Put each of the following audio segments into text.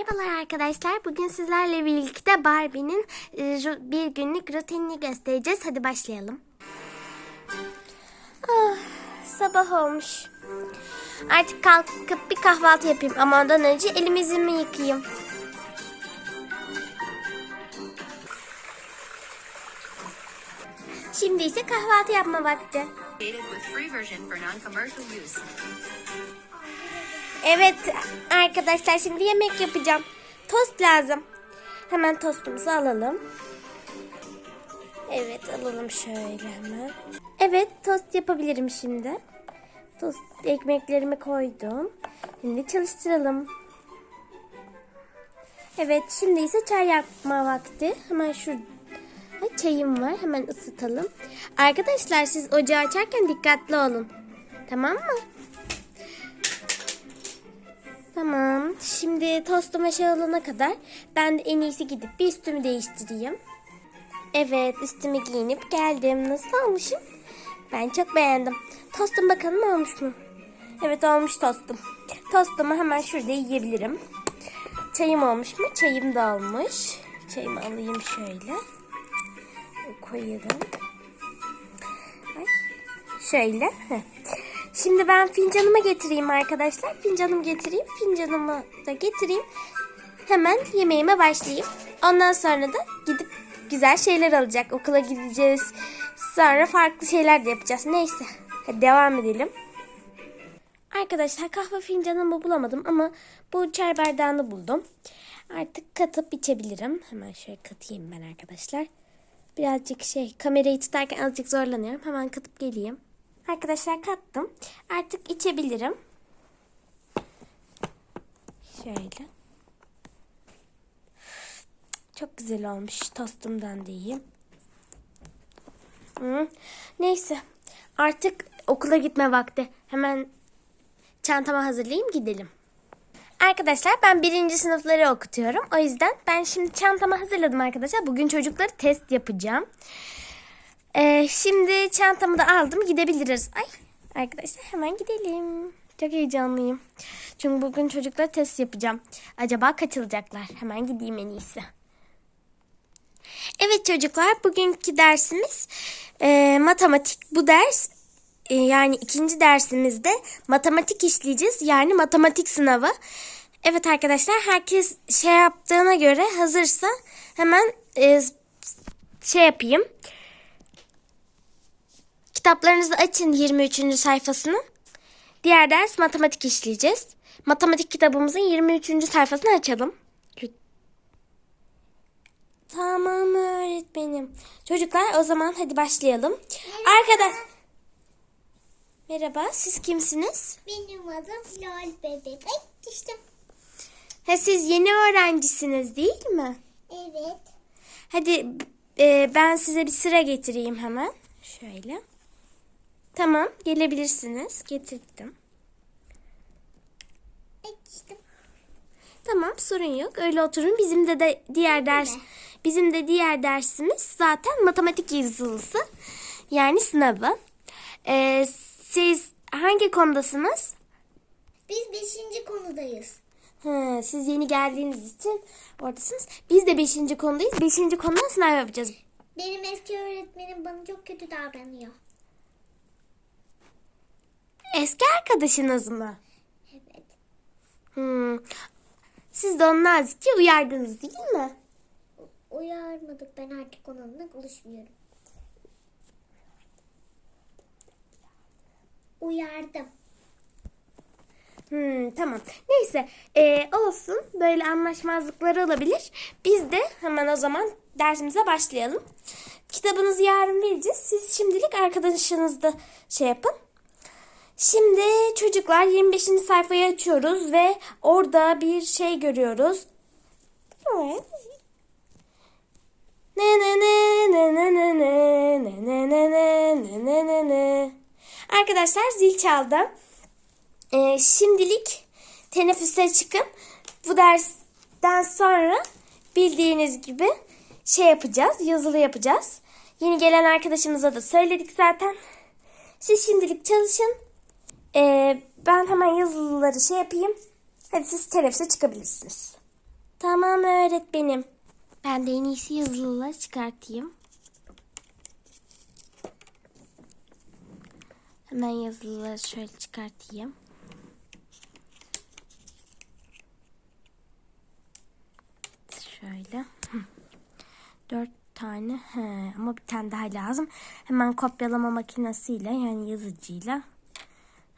Merhabalar arkadaşlar. Bugün sizlerle birlikte Barbie'nin e, bir günlük rutinini göstereceğiz. Hadi başlayalım. Ah, sabah olmuş. Artık kalkıp bir kahvaltı yapayım ama ondan önce elimi yüzümü yıkayayım. Şimdi ise kahvaltı yapma vakti. Evet arkadaşlar şimdi yemek yapacağım. Tost lazım. Hemen tostumuzu alalım. Evet alalım şöyle hemen. Evet tost yapabilirim şimdi. Tost ekmeklerimi koydum. Şimdi çalıştıralım. Evet şimdi ise çay yapma vakti. Hemen şu Ay, çayım var. Hemen ısıtalım. Arkadaşlar siz ocağı açarken dikkatli olun. Tamam mı? Tamam. Şimdi tostum şey olana kadar ben de en iyisi gidip bir üstümü değiştireyim. Evet üstümü giyinip geldim. Nasıl olmuşum? Ben çok beğendim. Tostum bakalım olmuş mu? Evet olmuş tostum. Tostumu hemen şurada yiyebilirim. Çayım olmuş mu? Çayım da olmuş. Çayımı alayım şöyle. Koyalım. Şöyle. Şimdi ben fincanımı getireyim arkadaşlar. Fincanımı getireyim. Fincanımı da getireyim. Hemen yemeğime başlayayım. Ondan sonra da gidip güzel şeyler alacak. Okula gideceğiz. Sonra farklı şeyler de yapacağız. Neyse. Hadi devam edelim. Arkadaşlar kahve fincanımı bulamadım ama bu çay bardağını buldum. Artık katıp içebilirim. Hemen şöyle katayım ben arkadaşlar. Birazcık şey kamerayı tutarken azıcık zorlanıyorum. Hemen katıp geleyim. Arkadaşlar kattım. Artık içebilirim. Şöyle. Çok güzel olmuş. Tostumdan da yiyeyim. Hı. Neyse. Artık okula gitme vakti. Hemen çantamı hazırlayayım gidelim. Arkadaşlar ben birinci sınıfları okutuyorum. O yüzden ben şimdi çantamı hazırladım arkadaşlar. Bugün çocukları test yapacağım. Ee, şimdi çantamı da aldım gidebiliriz. Ay arkadaşlar hemen gidelim. Çok heyecanlıyım. Çünkü bugün çocuklara test yapacağım. Acaba kaç alacaklar? Hemen gideyim en iyisi. Evet çocuklar bugünkü dersimiz e, matematik. Bu ders e, yani ikinci dersimizde matematik işleyeceğiz. Yani matematik sınavı. Evet arkadaşlar herkes şey yaptığına göre hazırsa hemen e, şey yapayım. Kitaplarınızı açın 23. sayfasını. Diğer ders matematik işleyeceğiz. Matematik kitabımızın 23. sayfasını açalım. Tamam öğretmenim. Çocuklar o zaman hadi başlayalım. Arkadaş. Merhaba siz kimsiniz? Benim adım Lol Bebek. Ay düştüm. Ha, siz yeni öğrencisiniz değil mi? Evet. Hadi e, ben size bir sıra getireyim hemen. Şöyle. Tamam gelebilirsiniz. Getirdim. Düştüm. Tamam sorun yok. Öyle oturun. Bizim de, de diğer ders bizim de diğer dersimiz zaten matematik yazılısı. Yani sınavı. Ee, siz hangi konudasınız? Biz beşinci konudayız. Ha, siz yeni geldiğiniz için oradasınız. Biz de 5. konudayız. 5. konuda sınav yapacağız. Benim eski öğretmenim bana çok kötü davranıyor. Eski arkadaşınız mı? Evet. Hmm. Siz de onu nazikçe uyardınız değil mi? Uyarmadık ben artık onunla konuşmuyorum. Uyardım. Hmm, tamam. Neyse ee, olsun. Böyle anlaşmazlıkları olabilir. Biz de hemen o zaman dersimize başlayalım. Kitabınızı yarın vereceğiz. Siz şimdilik arkadaşınızda şey yapın. Şimdi çocuklar 25. sayfayı açıyoruz ve orada bir şey görüyoruz. Ne ne ne ne ne ne ne ne ne ne ne ne ne ne. Arkadaşlar zil çaldı. Ee, şimdilik teneffüse çıkın. Bu dersten sonra bildiğiniz gibi şey yapacağız, yazılı yapacağız. Yeni gelen arkadaşımıza da söyledik zaten. Siz şimdilik çalışın. Ee, ben hemen yazılıları şey yapayım. Hadi siz teneffüse çıkabilirsiniz. Tamam öğretmenim. Ben de en iyisi yazılıları çıkartayım. Hemen yazılıları şöyle çıkartayım. Şöyle. Dört tane. He, ama bir tane daha lazım. Hemen kopyalama makinesiyle yani yazıcıyla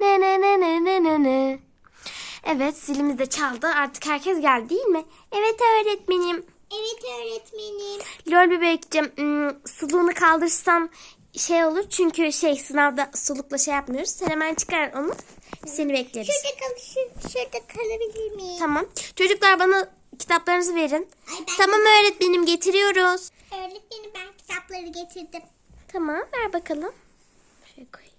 ne ne ne ne ne ne ne Evet zilimiz de çaldı. Artık herkes geldi değil mi? Evet öğretmenim. Evet öğretmenim. Lol bebekciğim ım, suluğunu kaldırsam şey olur. Çünkü şey sınavda sulukla şey yapmıyoruz. Sen hemen çıkar onu. Seni bekleriz. Şurada kal şur- şurada kalabilir miyim? Tamam. Çocuklar bana kitaplarınızı verin. Ay ben Tamam öğretmenim getiriyoruz. Öğretmenim ben kitapları getirdim. Tamam ver bakalım. Şöyle koyayım.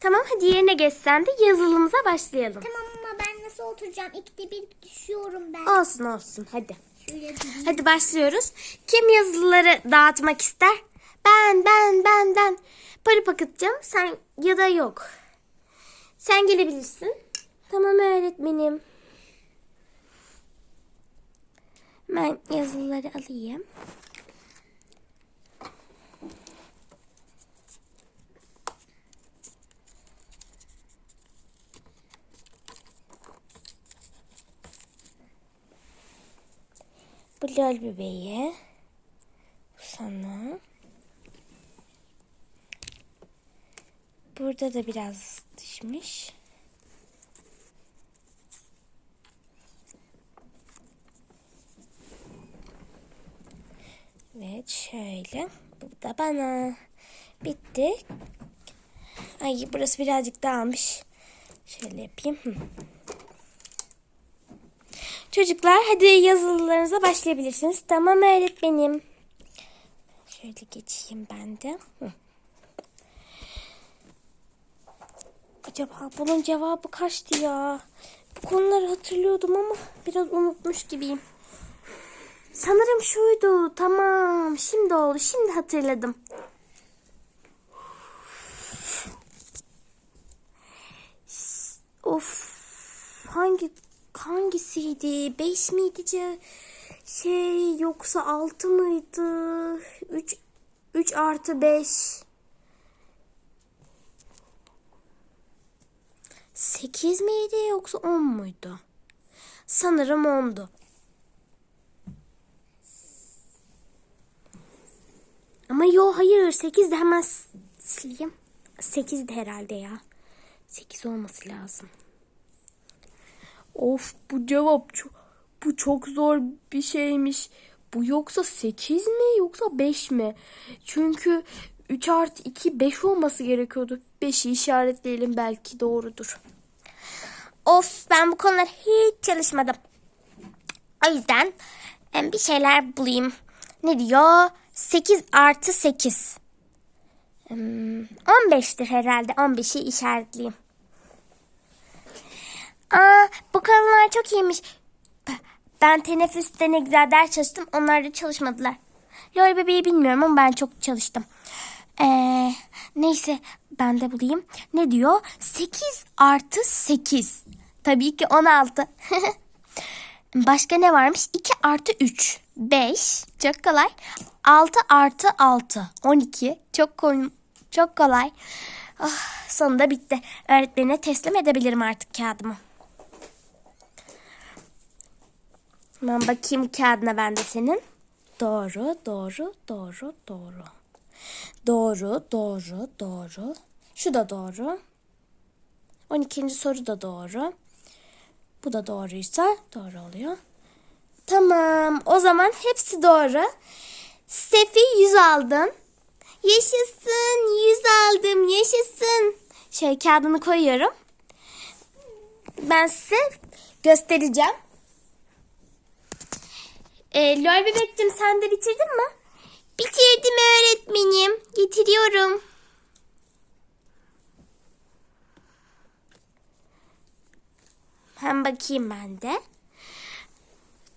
Tamam hadi yerine geçsen de yazılımıza başlayalım. Tamam ama ben nasıl oturacağım? İkide bir düşüyorum ben. Olsun olsun hadi. Hadi başlıyoruz. Kim yazılıları dağıtmak ister? Ben ben ben ben. Parı pakıtacağım sen ya da yok. Sen gelebilirsin. Tamam öğretmenim. Ben yazılıları alayım. Bebeği. Bu sana. Burada da biraz düşmüş. Evet şöyle. Bu da bana. Bitti. Ay burası birazcık dağılmış. Şöyle yapayım. Çocuklar hadi yazılılarınıza başlayabilirsiniz. Tamam öğretmenim. Şöyle geçeyim ben de. Hı. Acaba bunun cevabı kaçtı ya? Bu konuları hatırlıyordum ama biraz unutmuş gibiyim. Sanırım şuydu. Tamam. Şimdi oldu. Şimdi hatırladım. Of. Hangi hangisiydi? 5 miydi? Şey yoksa 6 mıydı? 3 3 artı 5. 8 miydi yoksa 10 muydu? Sanırım 10'du. Ama yo hayır 8 de hemen sileyim. 8 de herhalde ya. 8 olması lazım. Of bu cevap çok, bu çok zor bir şeymiş. Bu yoksa 8 mi yoksa 5 mi? Çünkü 3 artı 2 5 olması gerekiyordu. 5'i işaretleyelim belki doğrudur. Of ben bu konular hiç çalışmadım. O yüzden em, bir şeyler bulayım. Ne diyor? 8 artı 8. Hmm, 15'tir herhalde. 15'i işaretleyeyim. Aa, bu konular çok iyiymiş. Ben teneffüste ne güzel ders çalıştım. Onlar da çalışmadılar. Lol bebeği bilmiyorum ama ben çok çalıştım. Ee, neyse ben de bulayım. Ne diyor? 8 artı 8. Tabii ki 16. Başka ne varmış? 2 artı 3. 5. Çok kolay. 6 artı 6. 12. Çok kolay. Çok kolay. Ah, sonunda bitti. Öğretmenine teslim edebilirim artık kağıdımı. Hemen bakayım kağıdına ben de senin. Doğru, doğru, doğru, doğru. Doğru, doğru, doğru. Şu da doğru. 12. soru da doğru. Bu da doğruysa doğru oluyor. Tamam. O zaman hepsi doğru. Stefi 100 aldın. Yaşasın. 100 aldım. Yaşasın. Şey kağıdını koyuyorum. Ben size göstereceğim. Ee, Lol bebekciğim sen de bitirdin mi? Bitirdim öğretmenim. Getiriyorum. Hem bakayım ben de.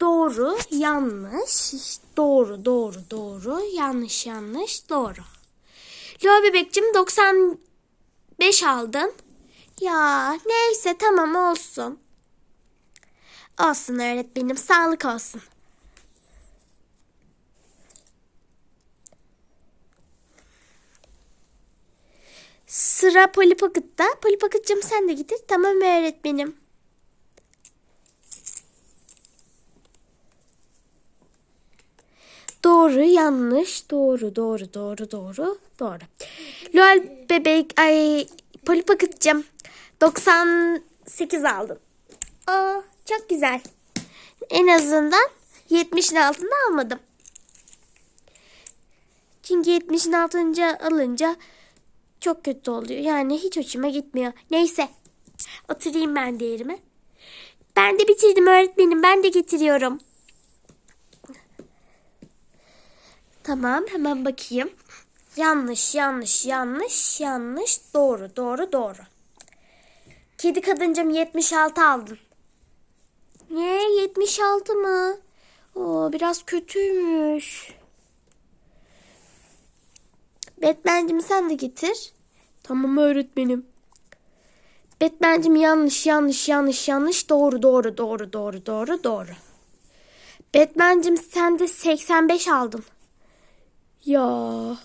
Doğru, yanlış, doğru, doğru, doğru, yanlış, yanlış, doğru. Lol bebekciğim 95 aldın. Ya neyse tamam olsun. Olsun öğretmenim sağlık olsun. Sıra. Polly Pocket'cığım sen de getir. Tamam öğretmenim. Doğru, yanlış, doğru, doğru, doğru, doğru, doğru. Lol bebek, ay Polly Pocket'cığım 98 aldın. Aa, çok güzel. En azından 70'in altında almadım. Çünkü 70'in altınca alınca çok kötü oluyor. Yani hiç hoşuma gitmiyor. Neyse. Oturayım ben de yerime. Ben de bitirdim öğretmenim. Ben de getiriyorum. Tamam hemen bakayım. Yanlış, yanlış, yanlış, yanlış, doğru, doğru, doğru. Kedi kadıncım 76 aldın. Ne? 76 mı? Oo, biraz kötüymüş. Batman'cim sen de getir. Tamam öğretmenim. Batman'cim yanlış, yanlış, yanlış, yanlış, doğru, doğru, doğru, doğru, doğru, doğru. Batman'cim sen de 85 aldın. Ya,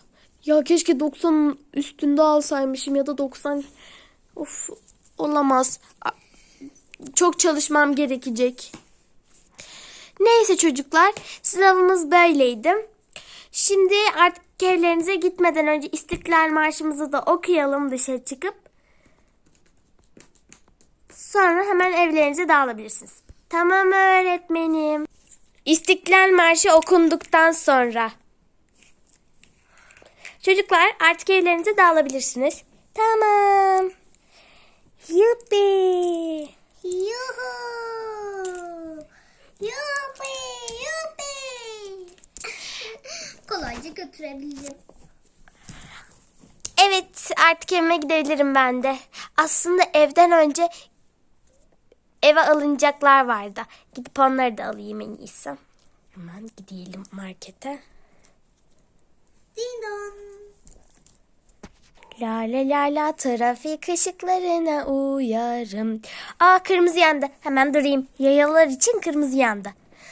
ya keşke 90'ın üstünde alsaymışım ya da 90. Of, olamaz. Çok çalışmam gerekecek. Neyse çocuklar, sınavımız böyleydi. Şimdi artık evlerinize gitmeden önce İstiklal Marşımızı da okuyalım dışarı çıkıp. Sonra hemen evlerinize dağılabilirsiniz. Tamam öğretmenim. İstiklal Marşı okunduktan sonra. Çocuklar artık evlerinize dağılabilirsiniz. Tamam. Yuppi. Yuhu. Yupi yupi. Kolayca götürebilirim. Evet artık evime gidebilirim ben de. Aslında evden önce eve alınacaklar vardı. Gidip onları da alayım en iyisi. Hemen gidelim markete. Ding dong. La la la la trafik ışıklarına uyarım. Aa kırmızı yandı. Hemen durayım. Yayalar için kırmızı yandı.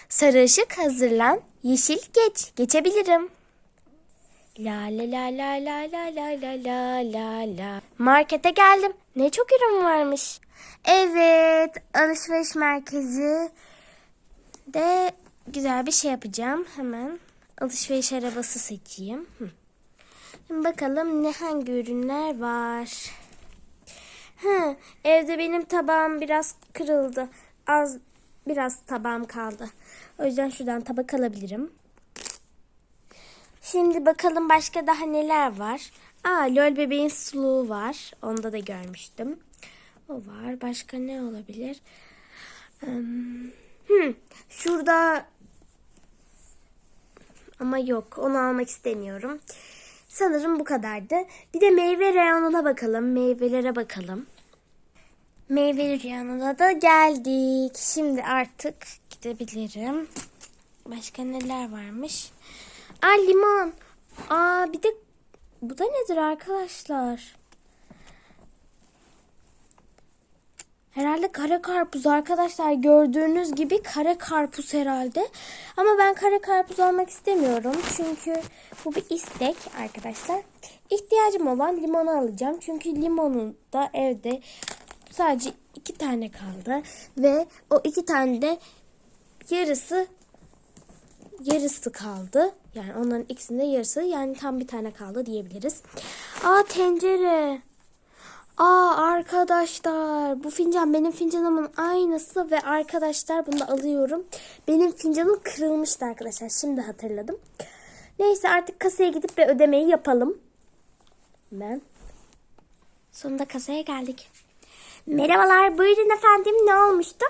Sarı ışık hazırlan. Yeşil geç. Geçebilirim. La la la la la la la la la la la. Markete geldim. Ne çok ürün varmış. Evet, alışveriş merkezi de güzel bir şey yapacağım. Hemen alışveriş arabası seçeyim. Şimdi bakalım ne hangi ürünler var. Ha, evde benim tabağım biraz kırıldı. Az biraz tabağım kaldı. O yüzden şuradan tabak alabilirim. Şimdi bakalım başka daha neler var. Aa, lol bebeğin suluğu var. Onda da görmüştüm. O var. Başka ne olabilir? Hmm, şurada ama yok. Onu almak istemiyorum. Sanırım bu kadardı. Bir de meyve reyonuna bakalım. Meyvelere bakalım. Meyve reyonuna da geldik. Şimdi artık gidebilirim. Başka neler varmış? Aa limon. Aa bir de bu da nedir arkadaşlar? Herhalde kare karpuz arkadaşlar gördüğünüz gibi kare karpuz herhalde. Ama ben kare karpuz almak istemiyorum. Çünkü bu bir istek arkadaşlar. İhtiyacım olan limonu alacağım. Çünkü limonun da evde sadece iki tane kaldı. Ve o iki tane de yarısı yarısı kaldı. Yani onların ikisinde yarısı yani tam bir tane kaldı diyebiliriz. Aa tencere. Aa arkadaşlar bu fincan benim fincanımın aynısı ve arkadaşlar bunu da alıyorum. Benim fincanım kırılmıştı arkadaşlar şimdi hatırladım. Neyse artık kasaya gidip de ödemeyi yapalım. Ben. Sonunda kasaya geldik. Merhabalar, buyurun efendim. Ne olmuştu?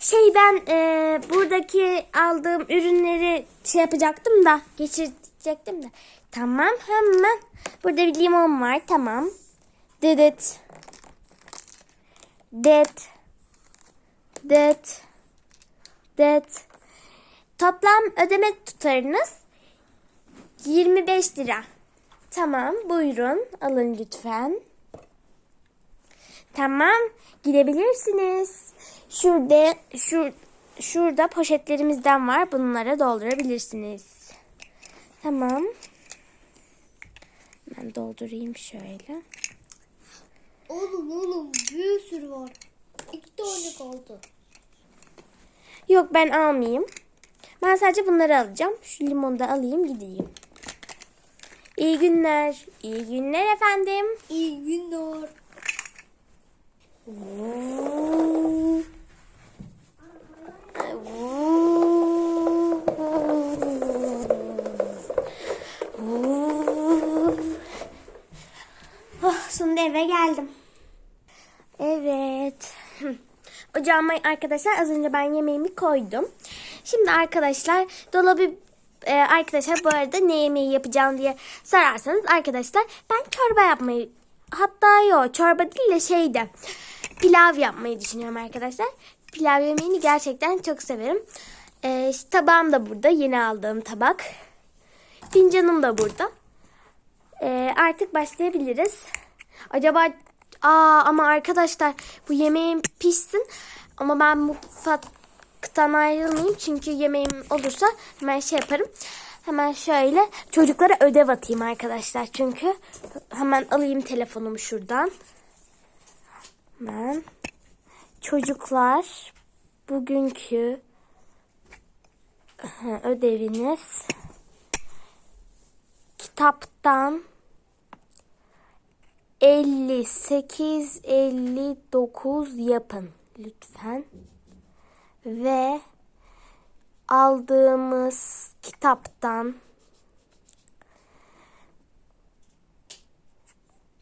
Şey ben e, buradaki aldığım ürünleri şey yapacaktım da geçirecektim de. Tamam hemen. Burada bir limon var. Tamam. Dedet. Det. Det. Det. Toplam ödeme tutarınız 25 lira. Tamam buyurun alın lütfen. Tamam gidebilirsiniz. Şurada şur, şurada poşetlerimizden var. Bunlara doldurabilirsiniz. Tamam. Ben doldurayım şöyle. Oğlum oğlum bir sürü var. İki tane kaldı. Yok ben almayayım. Ben sadece bunları alacağım. Şu limonu da alayım gideyim. İyi günler. İyi günler efendim. İyi günler. Oh, sonunda eve geldim. Evet. Ocağıma arkadaşlar az önce ben yemeğimi koydum. Şimdi arkadaşlar dolabı e, arkadaşlar bu arada ne yemeği yapacağım diye sorarsanız arkadaşlar ben çorba yapmayı hatta yok çorba değil de şeyde pilav yapmayı düşünüyorum arkadaşlar. Pilav yemeğini gerçekten çok severim. E, işte tabağım da burada yeni aldığım tabak. Fincanım da burada. Ee, artık başlayabiliriz. Acaba aa ama arkadaşlar bu yemeğim pişsin ama ben mutfaktan ayrılmayayım çünkü yemeğim olursa hemen şey yaparım. Hemen şöyle çocuklara ödev atayım arkadaşlar çünkü hemen alayım telefonumu şuradan. Hemen çocuklar bugünkü ödeviniz kitaptan 58 59 yapın lütfen. Ve aldığımız kitaptan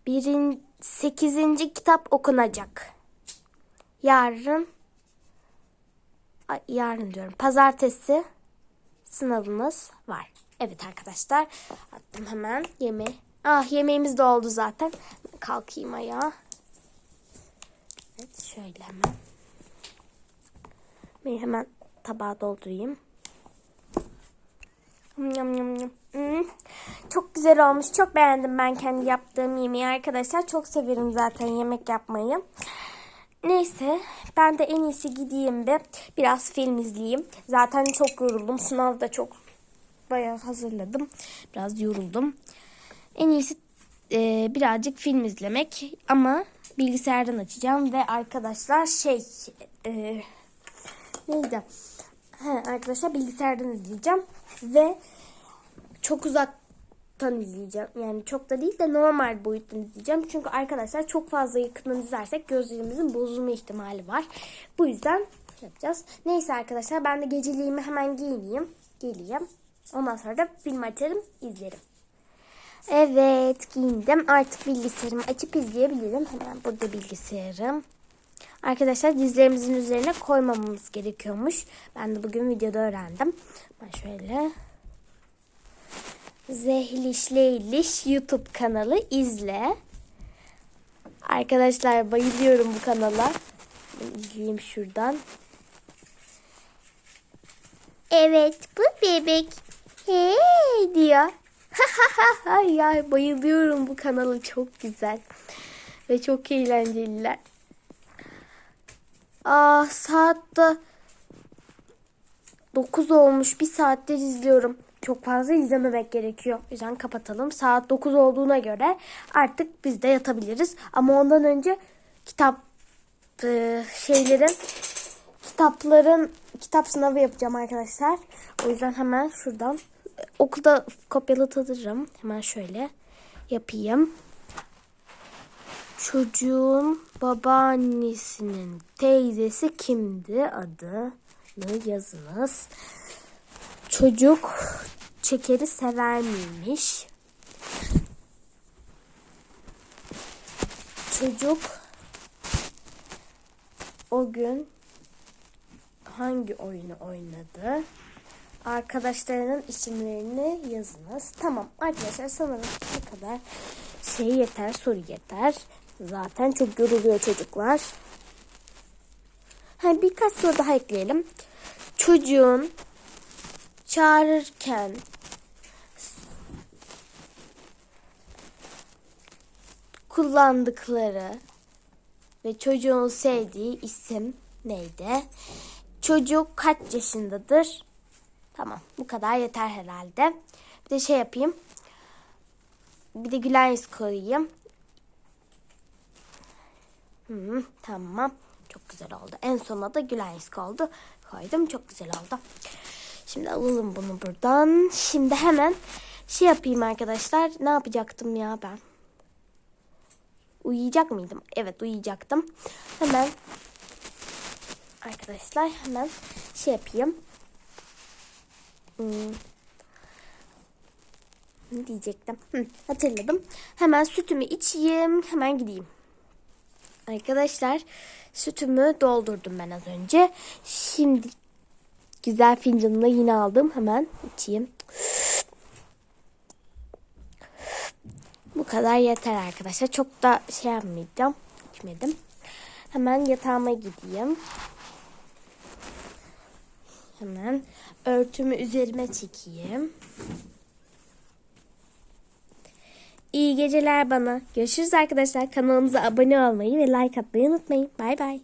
birin 8. kitap okunacak. Yarın yarın diyorum. Pazartesi sınavımız var. Evet arkadaşlar. Attım hemen yemeği. Ah yemeğimiz de oldu zaten. Kalkayım ayağa. Evet şöyle hemen. Hemen tabağa doldurayım. Hmm. Çok güzel olmuş. Çok beğendim ben kendi yaptığım yemeği arkadaşlar. Çok severim zaten yemek yapmayı. Neyse ben de en iyisi gideyim de biraz film izleyeyim. Zaten çok yoruldum. Sınavda çok bayağı hazırladım. Biraz yoruldum. En iyisi e, birazcık film izlemek ama bilgisayardan açacağım ve arkadaşlar şey e, neydi? He, arkadaşlar bilgisayardan izleyeceğim ve çok uzaktan izleyeceğim. Yani çok da değil de normal boyuttan izleyeceğim. Çünkü arkadaşlar çok fazla yakından izlersek gözlerimizin bozulma ihtimali var. Bu yüzden yapacağız. Neyse arkadaşlar ben de geceliğimi hemen giyineyim. Geleyim. Ondan sonra da film açarım, izlerim. Evet, giyindim. Artık bilgisayarımı açıp izleyebilirim. Hemen burada bilgisayarım. Arkadaşlar dizlerimizin üzerine koymamamız gerekiyormuş. Ben de bugün videoda öğrendim. Ben şöyle Zehliş Leyliş YouTube kanalı izle. Arkadaşlar bayılıyorum bu kanala. İzleyeyim şuradan. Evet bu bebek. Hey diyor. Ay ya bayılıyorum bu kanalı çok güzel. Ve çok eğlenceliler. Aa saat de 9 olmuş. Bir saattir izliyorum. Çok fazla izlememek gerekiyor. O yüzden kapatalım. Saat 9 olduğuna göre artık biz de yatabiliriz. Ama ondan önce kitap e, şeylerin kitapların kitap sınavı yapacağım arkadaşlar. O yüzden hemen şuradan e, okulda kopyalatırım. Hemen şöyle yapayım. Çocuğun babaannesinin teyzesi kimdi? Adını yazınız. Çocuk şekeri sever miymiş? Çocuk o gün hangi oyunu oynadı? Arkadaşlarının isimlerini yazınız. Tamam arkadaşlar sanırım bu kadar şey yeter, soru yeter. Zaten çok yoruluyor çocuklar. Ha, birkaç soru daha ekleyelim. Çocuğun çağırırken kullandıkları ve çocuğun sevdiği isim neydi? Çocuk kaç yaşındadır? Tamam bu kadar yeter herhalde. Bir de şey yapayım. Bir de gülen yüz koyayım. Hı, tamam. Çok güzel oldu. En sona da gülen yüz oldu. Koydum. Çok güzel oldu. Şimdi alalım bunu buradan. Şimdi hemen şey yapayım arkadaşlar. Ne yapacaktım ya ben? Uyuyacak mıydım? Evet uyuyacaktım. Hemen arkadaşlar hemen şey yapayım. Hmm. Ne diyecektim? Hı, hatırladım. Hemen sütümü içeyim. Hemen gideyim. Arkadaşlar sütümü doldurdum ben az önce. Şimdi güzel fincanımla yine aldım. Hemen içeyim. Bu kadar yeter arkadaşlar. Çok da şey yapmayacağım. İçmedim. Hemen yatağıma gideyim. Hemen örtümü üzerime çekeyim. İyi geceler bana. Görüşürüz arkadaşlar. Kanalımıza abone olmayı ve like atmayı unutmayın. Bay bay.